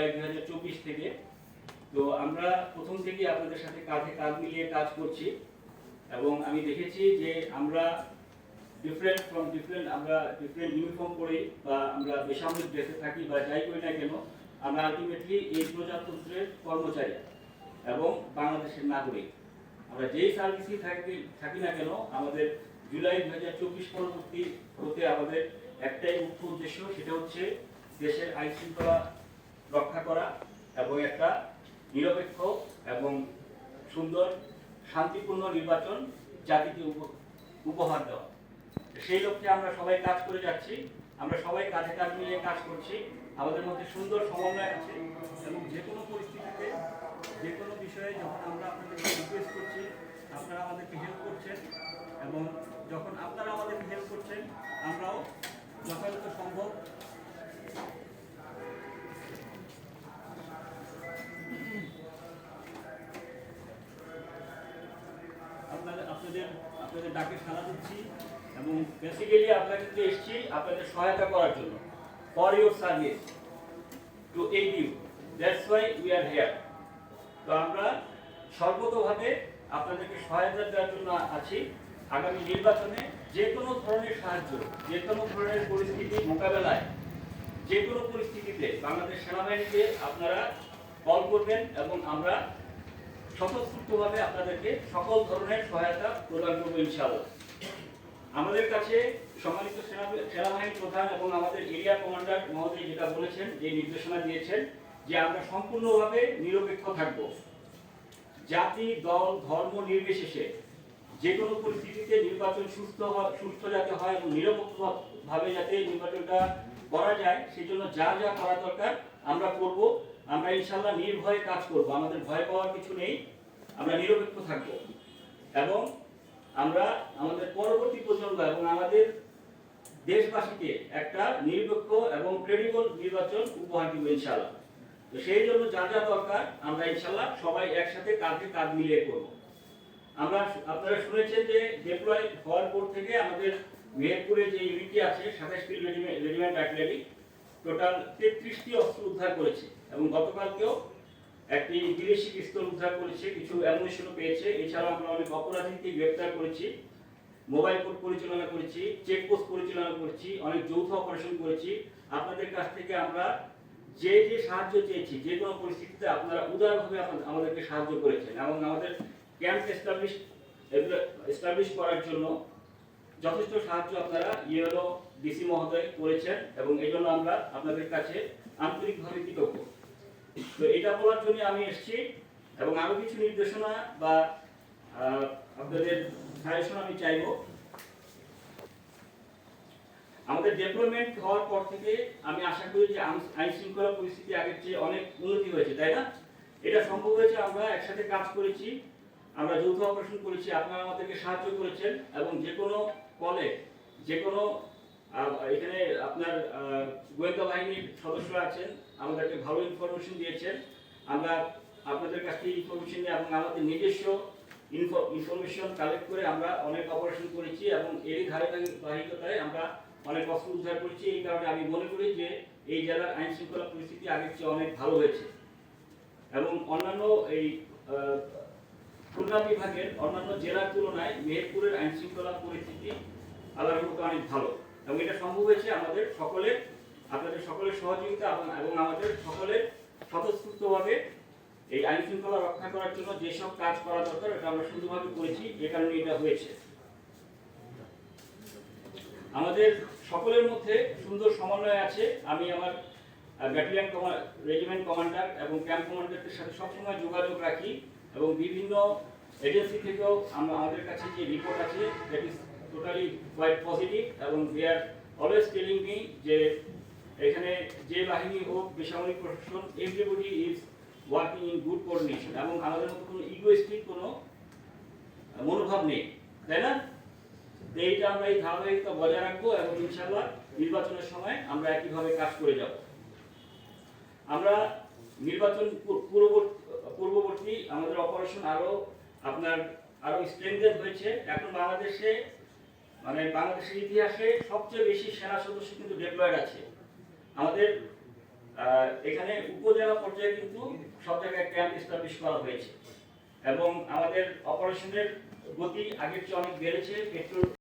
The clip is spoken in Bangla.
জুলাই দুই হাজার চব্বিশ থেকে। তো আমরা প্রথম থেকেই আপনাদের সাথে কাঁধে কাঁধ মিলিয়ে কাজ করছি এবং আমি দেখেছি যে আমরা ডিফারেন্ট ফ্রম ডিফারেন্ট আমরা ডিফারেন্ট ইউনিফর্ম পরে বা আমরা বেসামরিক ড্রেসে থাকি বা যাই করি না কেন, আমরা আলটিমেটলি এই প্রজাতন্ত্রের কর্মচারী এবং বাংলাদেশের নাগরিক। আমরা যেই সার্ভিসই থাকি থাকি না কেন, আমাদের জুলাই দু হাজার চব্বিশ পরবর্তী হতে আমাদের একটাই মুখ্য উদ্দেশ্য, সেটা হচ্ছে দেশের আইন শৃঙ্খলা রক্ষা করা এবং একটা নিরপেক্ষ এবং সুন্দর, শান্তিপূর্ণ নির্বাচন জাতিকে উপ- উপহার দেওয়া। সেই লক্ষ্যে আমরা সবাই কাজ করে যাচ্ছি। আমরা সবাই কাজে কাজ মিলিয়ে কাজ করছি। আমাদের মধ্যে সুন্দর সমন্বয় আছে এবং যে কোনো পরিস্থিতিতে, যে কোনো বিষয়ে যখন আমরা আপনাদেরকে রিকোয়েস্ট করছি, আপনারা আমাদেরকে হেল্প করছেন এবং যখন আপনারা আমাদেরকে হেল্প করছেন, আমরাও যথাযথ সম্ভব আপনাদের ডাকে সাড়া দিচ্ছি এবং বেসিক্যালি আপনাদের কাছে এসেছি আপনাদের সহায়তা করার জন্য। For your service to aid you that's why we are here তো আমরা সর্বতভাবে আপনাদেরকে সহায়তা দেওয়ার জন্য আছি। আগামী নির্বাচনে যে কোনো ধরনের সাহায্য, যে কোনো ধরনের পরিস্থিতি মোকাবেলায়, যে কোনো পরিস্থিতিতে বাংলাদেশ সেনাবাহিনীকে আপনারা কল করবেন এবং আমরা স্বতঃস্ফূর্তভাবে আপনাদেরকে সকল ধরনের সহায়তা প্রদান করব ইনশাআল্লাহ। আমাদের কাছে সম্মানিত সেনা- সেনাবাহিনী প্রধান এবং আমাদের এরিয়া কমান্ডার মহোদয় যেটা বলেছেন, যে নির্দেশনা দিয়েছেন, যে আমরা সম্পূর্ণভাবে নিরপেক্ষ থাকব। জাতি, দল, ধর্ম নির্বিশেষে যে কোনো পরিস্থিতিতে নির্বাচন সুস্থ সুস্থ যাতে হয় এবং নিরপেক্ষভাবে যাতে নির্বাচনটা করা যায় সেই জন্য যা যা করা দরকার আমরা করব। আমরা ইনশাল্লাহ নির্ভয়ে কাজ করব। আমাদের ভয় পাওয়ার কিছু নেই। আমরা নিরপেক্ষ থাকব। এবং আমরা আমাদের পরবর্তী প্রজন্ম এবং আমাদের দেশবাসীকে একটা নিরপেক্ষ এবং ক্রেডিবল নির্বাচন উপহার দিব ইনশাল্লাহ তো সেই জন্য যা যা দরকার আমরা ইনশাল্লাহ সবাই একসাথে কাঁধে কাঁধ মিলিয়ে করব। আমরা আপনারা শুনেছেন যে ডেপ্লয় হওয়ার পর থেকে আমাদের মেহেরপুরে যে ইউনিটি আছে, সাতাশ ফিল্ড রেজিমেন্ট আর্টিলারি টোটাল তেত্রিশটি অস্ত্র উদ্ধার করেছে এবং গতকালকেও একটি বিদেশি পিস্তল উদ্ধার করেছে, কিছু অ্যামুনেশনও পেয়েছে। এছাড়াও আমরা অনেক অপরাধীকে গ্রেপ্তার করেছি মোবাইল কোর্ট পরিচালনা করেছি চেকপোস্ট পরিচালনা করেছি, অনেক যৌথ অপারেশন করেছি। আপনাদের কাছ থেকে আমরা যে যে সাহায্য চেয়েছি, যে কোনো পরিস্থিতিতে আপনারা উদারভাবে আমাদেরকে সাহায্য করেছেন এবং আমাদের ক্যাম্প এস্টাবলিশ এগুলো এস্টাবলিশ করার জন্য যথেষ্ট সাহায্য আপনারা ইয়েলো ডিসি মহোদয় করেছেন এবং এই জন্য আমরা আপনাদের কাছে আন্তরিকভাবে কৃতজ্ঞ। তো এটা বলার জন্য আমি এসেছি এবং আরও কিছু নির্দেশনা বা আপনাদের সাজেশন আমি চাইব। আমাদের ডেভেলপমেন্ট হওয়ার পর থেকে আমি আশা করি যে আইন শৃঙ্খলা পরিস্থিতি আগের চেয়ে অনেক উন্নতি হয়েছে, তাই না? এটা সম্ভব হয়েছে আমরা একসাথে কাজ করেছি। আমরা যৌথ অপারেশন করেছি, আপনারা আমাদেরকে সাহায্য করেছেন এবং যে কোনো কলে যে কোনো এখানে আপনার গোয়েন্দা বাহিনীর সদস্যরা আছেন, আমাদেরকে ভালো ইনফরমেশন দিয়েছেন। আমরা আপনাদের কাছ থেকে ইনফরমেশন নিয়ে এবং আমাদের নিজস্ব ইনফরমেশন কালেক্ট করে আমরা অনেক অপারেশন করেছি এবং এরই ধারাবাহিকতায় আমরা অনেক অস্ত্র উদ্ধার করেছি। এই কারণে আমি মনে করি যে এই জেলার আইন শৃঙ্খলা পরিস্থিতি আগের চেয়ে অনেক ভালো হয়েছে। এবং অন্যান্য এই খুলনা বিভাগের অন্যান্য জেলার তুলনায় মেহেরপুরের আইন শৃঙ্খলা পরিস্থিতি আল্লাহর মতো অনেক ভালো। এবং এটা সম্ভব হয়েছে আমাদের সকলের, আপনাদের সকলের সহযোগিতা এবং- আমাদের সকলের স্বতঃস্ফূর্তভাবে এই আইন শৃঙ্খলা রক্ষা করার জন্য যেসব কাজ করা দরকার, এটা আমরা সুন্দরভাবে করেছি এ কারণে এটা হয়েছে। আমাদের সকলের মধ্যে সুন্দর সমন্বয় আছে। আমি আমার ব্যাটালিয়ান রেজিমেন্ট কমান্ডার এবং ক্যাম্প কমান্ডারদের সাথে সবসময় যোগাযোগ রাখি। এবং বিভিন্ন এজেন্সি থেকেও আমাদের কাছে যে রিপোর্ট আছে that is totally quite positive এবং they are always telling me যে এখানে যে বাহিনী হোক, বেসামরিক প্রশাসন everybody is working in good coordination এবং আমাদের মতো কোনো ইগোয়েস্টিক কোনো মনোভাব নেই, তাই না? এইটা আমরা এই ধারাবাহিকতা বজায় রাখব এবং ইনশাল্লাহ নির্বাচনের সময় আমরা একইভাবে কাজ করে যাব। আমরা নির্বাচন পূর্ববর্তী পূর্ববর্তী আমাদের অপারেশন আরও আপনার আরও স্ট্রেংথেন হয়েছে। এখন বাংলাদেশে মানে বাংলাদেশের ইতিহাসে সবচেয়ে বেশি সেনা সদস্য কিন্তু ডেপ্লয়েড আছে। আমাদের এখানে উপজেলা পর্যায়ে কিন্তু সব জায়গায় ক্যাম্প এস্টাবলিশ করা হয়েছে। এবং আমাদের অপারেশনের গতি আগের চেয়ে অনেক বেড়েছে পেট্রোল